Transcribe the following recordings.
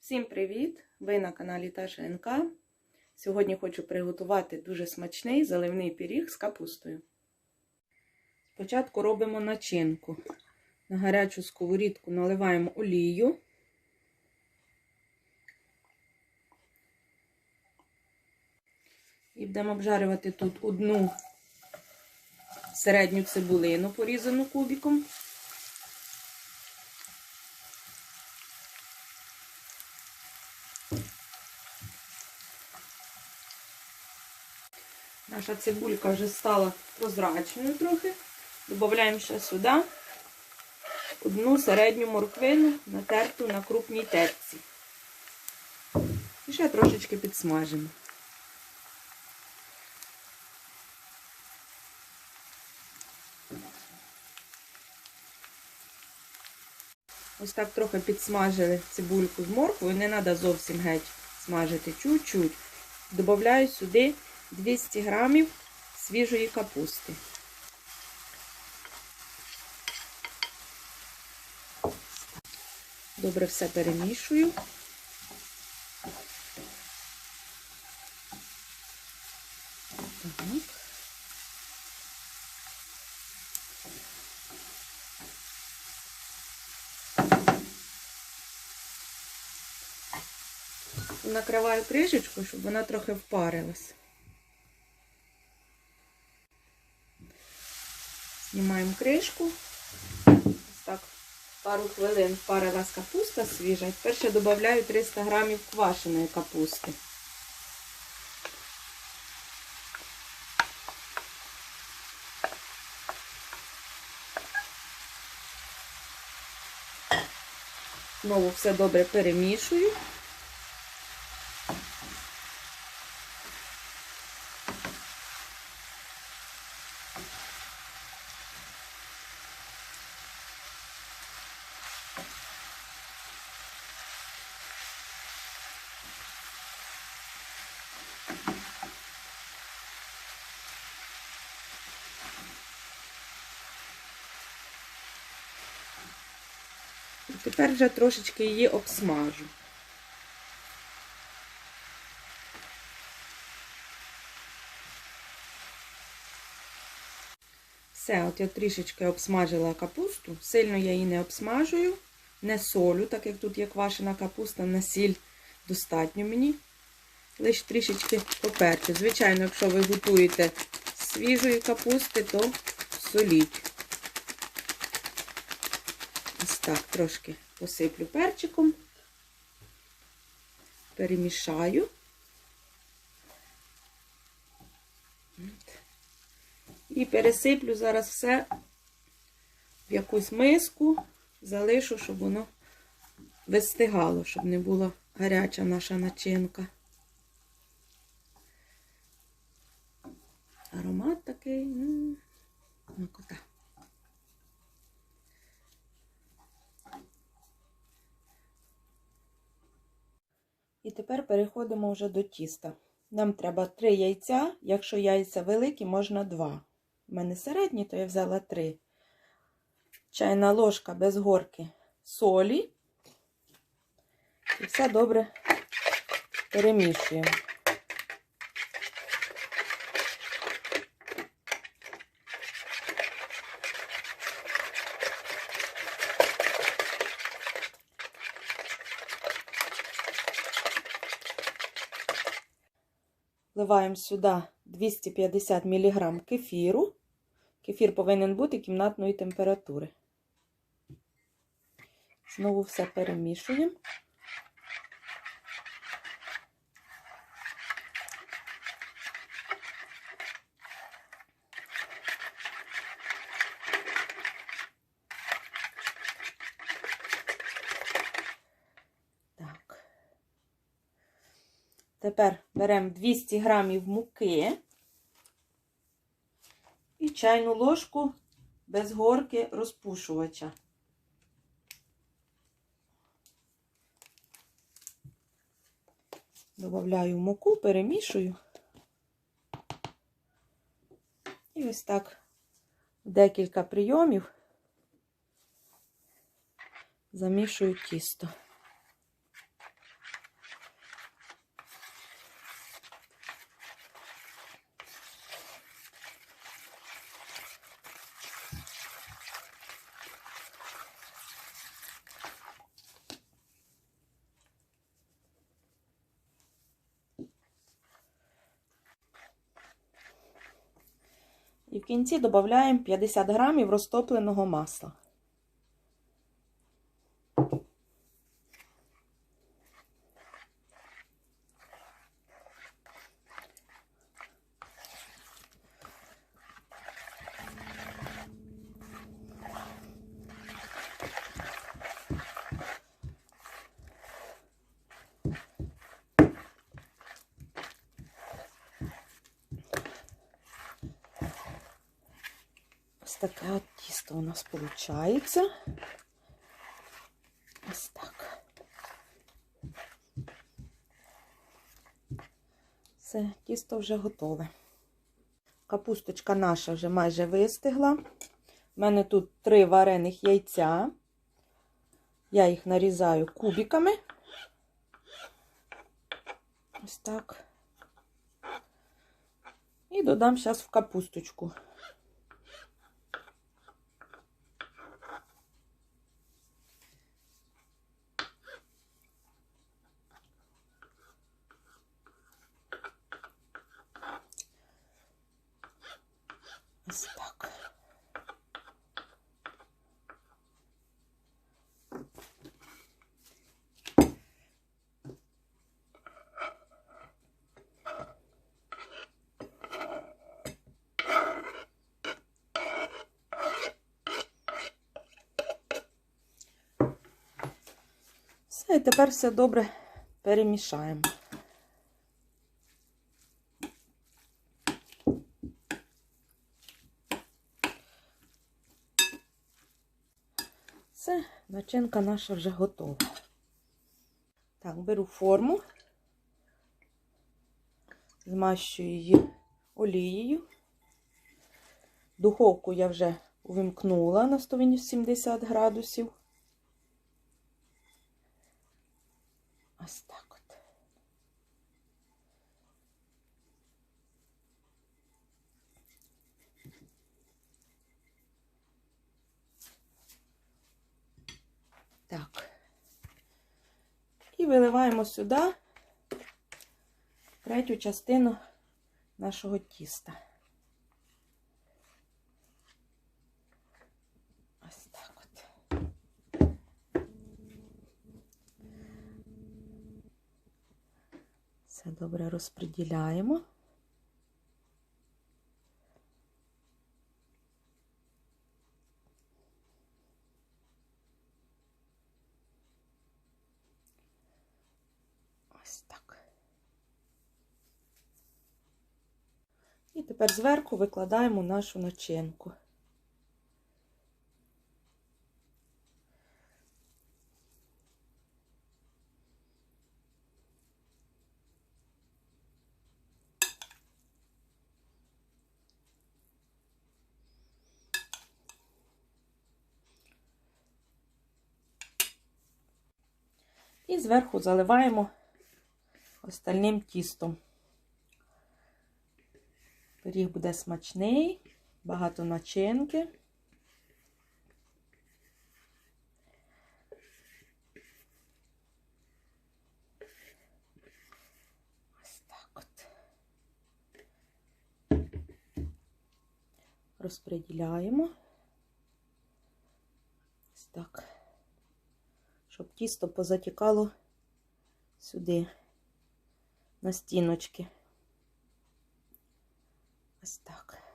Всім привіт! Ви на каналі Таша НК. Сьогодні хочу приготувати дуже смачний заливний пиріг з капустою. Спочатку робимо начинку. На гарячу сковорідку наливаємо олію. І будемо обжарювати тут одну середню цибулину, порізану кубиком. Наша цибулька вже стала прозрачною трохи. Додаємо ще сюди одну середню морквину, натерту на крупній терці. І ще трошечки підсмажимо. Ось так трохи підсмажили цибульку з морквою. Не треба зовсім геть смажити чуть-чуть. Добавляю сюди 200 грамів свіжої капусти. Добре все перемішую. Так. Накриваю кришечку, щоб вона трохи впарилась. Знімаємо кришку. Ось так пару хвилин впарилась капуста свіжа. Тепер ще додаю 300 грамів квашеної капусти. Знову все добре перемішую. Тепер вже трошечки її обсмажу. Все, от я трішечки обсмажила капусту, сильно я її не обсмажую, не солю, так як тут є квашена капуста, на сіль достатньо мені. Лише трішечки поперчу. Звичайно, якщо ви готуєте свіжої капусти, то соліть. Ось так, трошки посиплю перчиком, перемішаю. І пересиплю зараз все в якусь миску, залишу, щоб воно вистигало, щоб не була гаряча наша начинка. Аромат такий, ну, кота. І тепер переходимо вже до тіста. Нам треба 3 яйця, якщо яйця великі, можна 2. У мене середні, то я взяла 3. Чайна ложка без горки солі. І все добре перемішуємо. Вливаємо сюди 250 мг кефіру. Кефір повинен бути кімнатної температури. Знову все перемішуємо. Так. Тепер беремо 200 грамів муки і чайну ложку без горки розпушувача. Добавляю муку, перемішую. І ось так декілька прийомів замішую тісто. І в кінці додаємо 50 грамів розтопленого масла. Ось таке от тісто у нас виходить. Ось так. Все, тісто вже готове. Капусточка наша вже майже вистигла. У мене тут три варених яйця. Я їх нарізаю кубиками. Ось так. І додам зараз в капусточку. Ось так. Все, і тепер все добре перемішаємо. Все, наша вже готова. Так, беру форму, змащую її олією. Духовку я вже увімкнула на 180 градусів. Ось так от. Так. І виливаємо сюди третю частину нашого тіста. Ось так от. Все добре розподіляємо. Ось так. І тепер зверху викладаємо нашу начинку. І зверху заливаємо остальним тістом. Пиріг буде смачний, багато начинки. Ось так от. Розподіляємо. Ось так. Щоб тісто позатікало сюди, на стіночки. Ось так.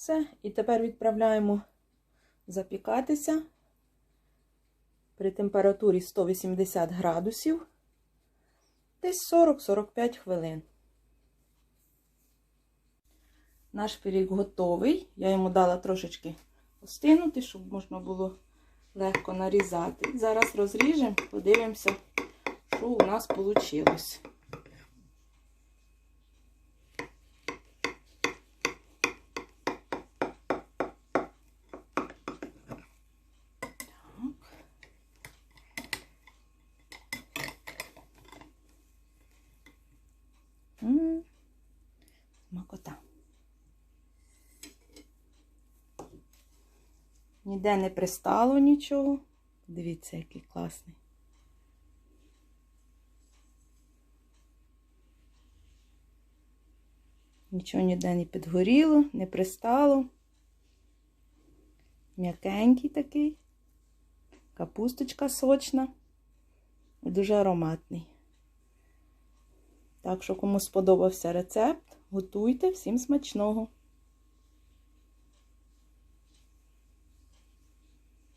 Все, і тепер відправляємо запікатися при температурі 180 градусів десь 40-45 хвилин. Наш пиріг готовий. Я йому дала трошечки остинути, щоб можна було легко нарізати. Зараз розріжемо, подивимося, що у нас вийшло. Ніде не пристало нічого. Дивіться, який класний. Нічого ніде не підгоріло, не пристало. М'якенький такий. Капусточка сочна і дуже ароматний. Так що, кому сподобався рецепт, готуйте всім смачного!